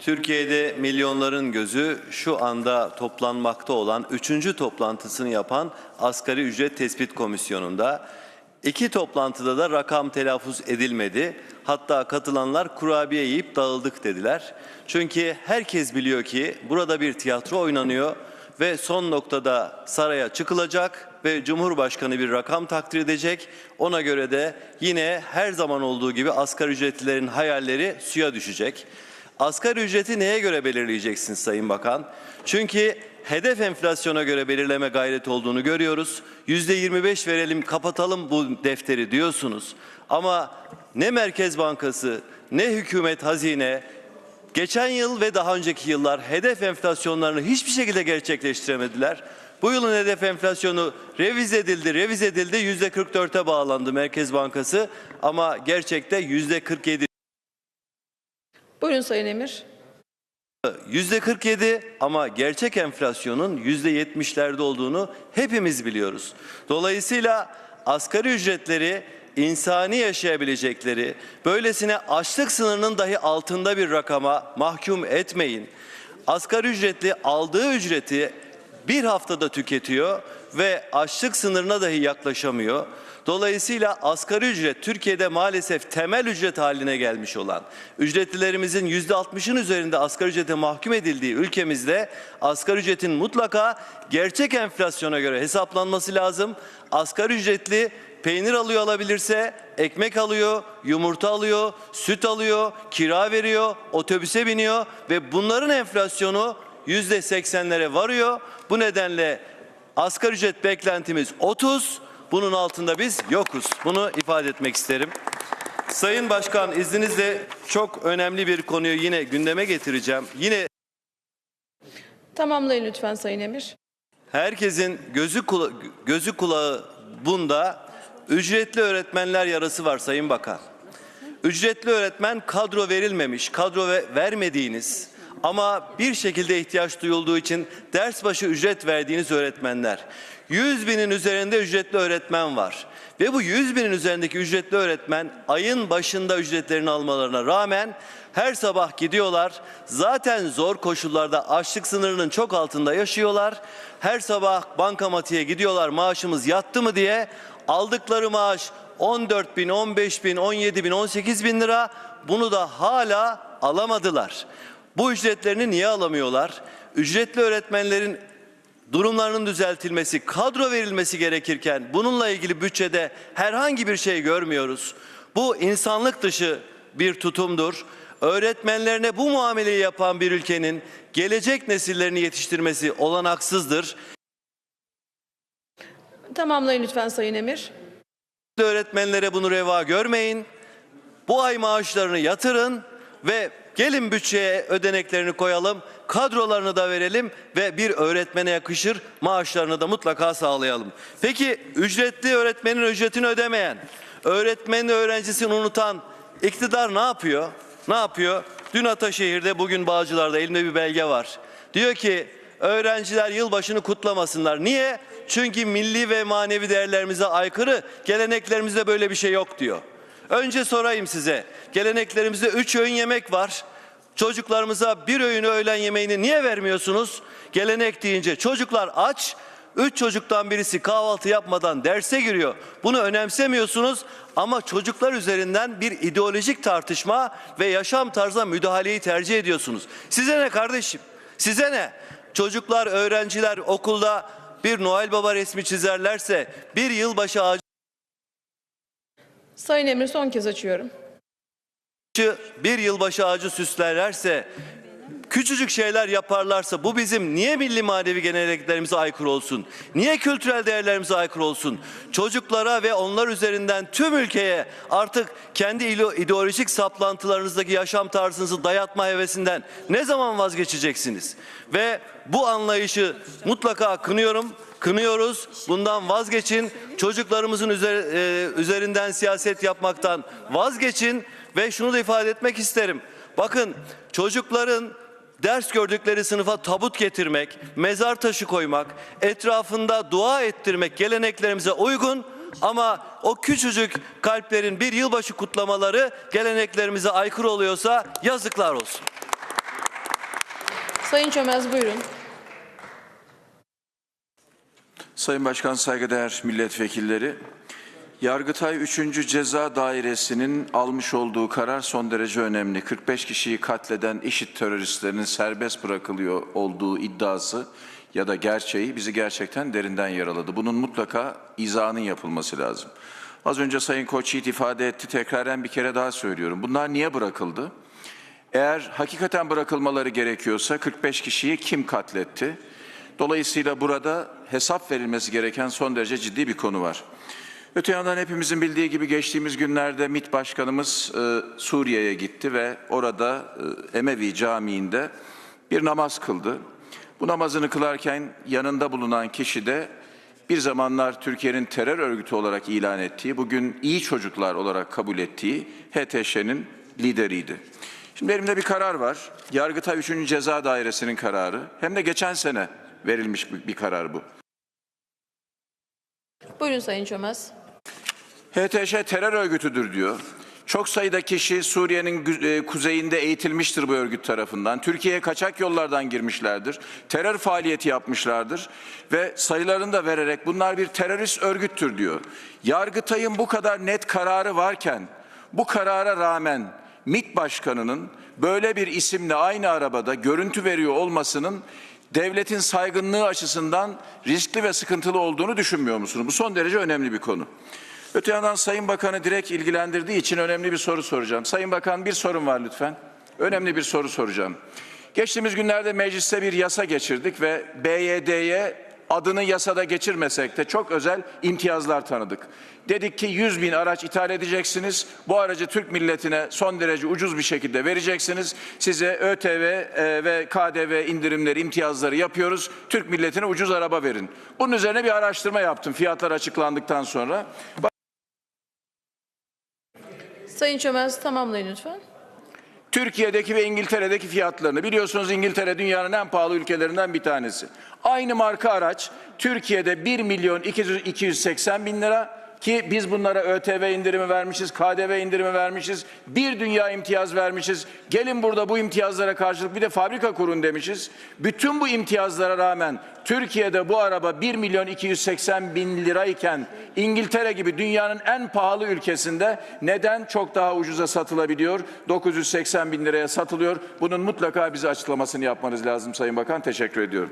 Türkiye'de milyonların gözü şu anda toplanmakta olan üçüncü toplantısını yapan Asgari Ücret Tespit Komisyonu'nda. İki toplantıda da rakam telaffuz edilmedi. Hatta katılanlar kurabiye yiyip dağıldık dediler. Çünkü herkes biliyor ki burada bir tiyatro oynanıyor ve son noktada saraya çıkılacak ve Cumhurbaşkanı bir rakam takdir edecek. Ona göre de yine her zaman olduğu gibi asgari ücretlilerin hayalleri suya düşecek. Asgari ücreti neye göre belirleyeceksiniz Sayın Bakan? Çünkü hedef enflasyona göre belirleme gayreti olduğunu görüyoruz. Yüzde 25 verelim kapatalım bu defteri diyorsunuz. Ama ne Merkez Bankası ne hükümet hazine geçen yıl ve daha önceki yıllar hedef enflasyonlarını hiçbir şekilde gerçekleştiremediler. Bu yılın hedef enflasyonu revize edildi, revize edildi. Yüzde 44'e bağlandı Merkez Bankası ama gerçekte yüzde 47 Buyurun Sayın Emir. Yüzde 47 ama gerçek enflasyonun yüzde 70'lerde olduğunu hepimiz biliyoruz. Dolayısıyla asgari ücretleri insani yaşayabilecekleri, böylesine açlık sınırının dahi altında bir rakama mahkum etmeyin. Asgari ücretli aldığı ücreti bir haftada tüketiyor ve açlık sınırına dahi yaklaşamıyor. Dolayısıyla asgari ücret Türkiye'de maalesef temel ücret haline gelmiş olan, ücretlilerimizin yüzde 60'ın üzerinde asgari ücrete mahkum edildiği ülkemizde asgari ücretin mutlaka gerçek enflasyona göre hesaplanması lazım. Asgari ücretli peynir alıyor alabilirse, ekmek alıyor, yumurta alıyor, süt alıyor, kira veriyor, otobüse biniyor ve bunların enflasyonu yüzde seksenlere varıyor. Bu nedenle asgari ücret beklentimiz 30, bunun altında biz yokuz. Bunu ifade etmek isterim. Sayın Başkan izninizle çok önemli bir konuyu yine gündeme getireceğim. Yine Tamamlayın lütfen Sayın Emir. herkesin gözü kula- gözü kulağı bunda ücretli öğretmenler yarası var Sayın Bakan. Ücretli öğretmen kadro verilmemiş, kadro ve vermediğiniz ama bir şekilde ihtiyaç duyulduğu için ders başı ücret verdiğiniz öğretmenler. 100 binin üzerinde ücretli öğretmen var. Ve bu 100 binin üzerindeki ücretli öğretmen ayın başında ücretlerini almalarına rağmen her sabah gidiyorlar. Zaten zor koşullarda açlık sınırının çok altında yaşıyorlar. Her sabah bankamatiğe gidiyorlar maaşımız yattı mı diye. Aldıkları maaş 14 bin, 15 bin, 17 bin, 18 bin lira. Bunu da hala alamadılar. Bu ücretlerini niye alamıyorlar? Ücretli öğretmenlerin durumlarının düzeltilmesi, kadro verilmesi gerekirken bununla ilgili bütçede herhangi bir şey görmüyoruz. Bu insanlık dışı bir tutumdur. Öğretmenlerine bu muameleyi yapan bir ülkenin gelecek nesillerini yetiştirmesi olanaksızdır. Tamamlayın lütfen Sayın Emir. Öğretmenlere bunu reva görmeyin. Bu ay maaşlarını yatırın ve gelin bütçeye ödeneklerini koyalım, kadrolarını da verelim ve bir öğretmene yakışır maaşlarını da mutlaka sağlayalım. Peki ücretli öğretmenin ücretini ödemeyen, öğretmenin öğrencisini unutan iktidar ne yapıyor? Ne yapıyor? Dün Ataşehir'de bugün Bağcılar'da elimde bir belge var. Diyor ki öğrenciler yılbaşını kutlamasınlar. Niye? Çünkü milli ve manevi değerlerimize aykırı, geleneklerimizde böyle bir şey yok diyor. Önce sorayım size. Geleneklerimizde üç öğün yemek var. Çocuklarımıza bir öğün öğlen yemeğini niye vermiyorsunuz? Gelenek deyince çocuklar aç. Üç çocuktan birisi kahvaltı yapmadan derse giriyor. Bunu önemsemiyorsunuz ama çocuklar üzerinden bir ideolojik tartışma ve yaşam tarzına müdahaleyi tercih ediyorsunuz. Size ne kardeşim? Size ne? Çocuklar, öğrenciler okulda bir Noel Baba resmi çizerlerse, bir yılbaşı ağacı Sayın Emir son kez açıyorum. Bir yılbaşı ağacı süslerlerse, küçücük şeyler yaparlarsa bu bizim niye milli manevi geleneklerimize aykırı olsun? Niye kültürel değerlerimize aykırı olsun? Çocuklara ve onlar üzerinden tüm ülkeye artık kendi ideolojik saplantılarınızdaki yaşam tarzınızı dayatma hevesinden ne zaman vazgeçeceksiniz? Ve bu anlayışı mutlaka kınıyorum. Kınıyoruz. Bundan vazgeçin. Çocuklarımızın e, üzerinden siyaset yapmaktan vazgeçin ve şunu da ifade etmek isterim. Bakın çocukların ders gördükleri sınıfa tabut getirmek, mezar taşı koymak, etrafında dua ettirmek geleneklerimize uygun ama o küçücük kalplerin bir yılbaşı kutlamaları geleneklerimize aykırı oluyorsa yazıklar olsun. Sayın Çömez buyurun. Sayın Başkan, saygıdeğer milletvekilleri, Yargıtay 3. Ceza Dairesi'nin almış olduğu karar son derece önemli. 45 kişiyi katleden IŞİD teröristlerinin serbest bırakılıyor olduğu iddiası ya da gerçeği bizi gerçekten derinden yaraladı. Bunun mutlaka izahının yapılması lazım. Az önce Sayın Koç Yiğit ifade etti, tekraren bir kere daha söylüyorum. Bunlar niye bırakıldı? Eğer hakikaten bırakılmaları gerekiyorsa 45 kişiyi kim katletti? Dolayısıyla burada hesap verilmesi gereken son derece ciddi bir konu var. Öte yandan hepimizin bildiği gibi geçtiğimiz günlerde MİT Başkanımız e, Suriye'ye gitti ve orada e, Emevi Camii'nde bir namaz kıldı. Bu namazını kılarken yanında bulunan kişi de bir zamanlar Türkiye'nin terör örgütü olarak ilan ettiği, bugün iyi çocuklar olarak kabul ettiği HTŞ'nin lideriydi. Şimdi elimde bir karar var. Yargıtay 3. Ceza Dairesi'nin kararı. Hem de geçen sene verilmiş bir, karar bu. Buyurun Sayın Çömez. HTŞ terör örgütüdür diyor. Çok sayıda kişi Suriye'nin e, kuzeyinde eğitilmiştir bu örgüt tarafından. Türkiye'ye kaçak yollardan girmişlerdir. Terör faaliyeti yapmışlardır ve sayılarını da vererek bunlar bir terörist örgüttür diyor. Yargıtay'ın bu kadar net kararı varken bu karara rağmen MİT Başkanı'nın böyle bir isimle aynı arabada görüntü veriyor olmasının devletin saygınlığı açısından riskli ve sıkıntılı olduğunu düşünmüyor musunuz? Bu son derece önemli bir konu. Öte yandan Sayın Bakan'ı direkt ilgilendirdiği için önemli bir soru soracağım. Sayın Bakan bir sorun var lütfen. Önemli bir soru soracağım. Geçtiğimiz günlerde mecliste bir yasa geçirdik ve BYD'ye adını yasada geçirmesek de çok özel imtiyazlar tanıdık. Dedik ki 100 bin araç ithal edeceksiniz. Bu aracı Türk milletine son derece ucuz bir şekilde vereceksiniz. Size ÖTV e, ve KDV indirimleri, imtiyazları yapıyoruz. Türk milletine ucuz araba verin. Bunun üzerine bir araştırma yaptım fiyatlar açıklandıktan sonra. Sayın Çömez tamamlayın lütfen. Türkiye'deki ve İngiltere'deki fiyatlarını biliyorsunuz İngiltere dünyanın en pahalı ülkelerinden bir tanesi. Aynı marka araç Türkiye'de 1 milyon 200 280 bin lira ki biz bunlara ÖTV indirimi vermişiz, KDV indirimi vermişiz, bir dünya imtiyaz vermişiz. Gelin burada bu imtiyazlara karşılık bir de fabrika kurun demişiz. Bütün bu imtiyazlara rağmen Türkiye'de bu araba 1 milyon 280 bin lirayken İngiltere gibi dünyanın en pahalı ülkesinde neden çok daha ucuza satılabiliyor? 980 bin liraya satılıyor. Bunun mutlaka bize açıklamasını yapmanız lazım Sayın Bakan. Teşekkür ediyorum.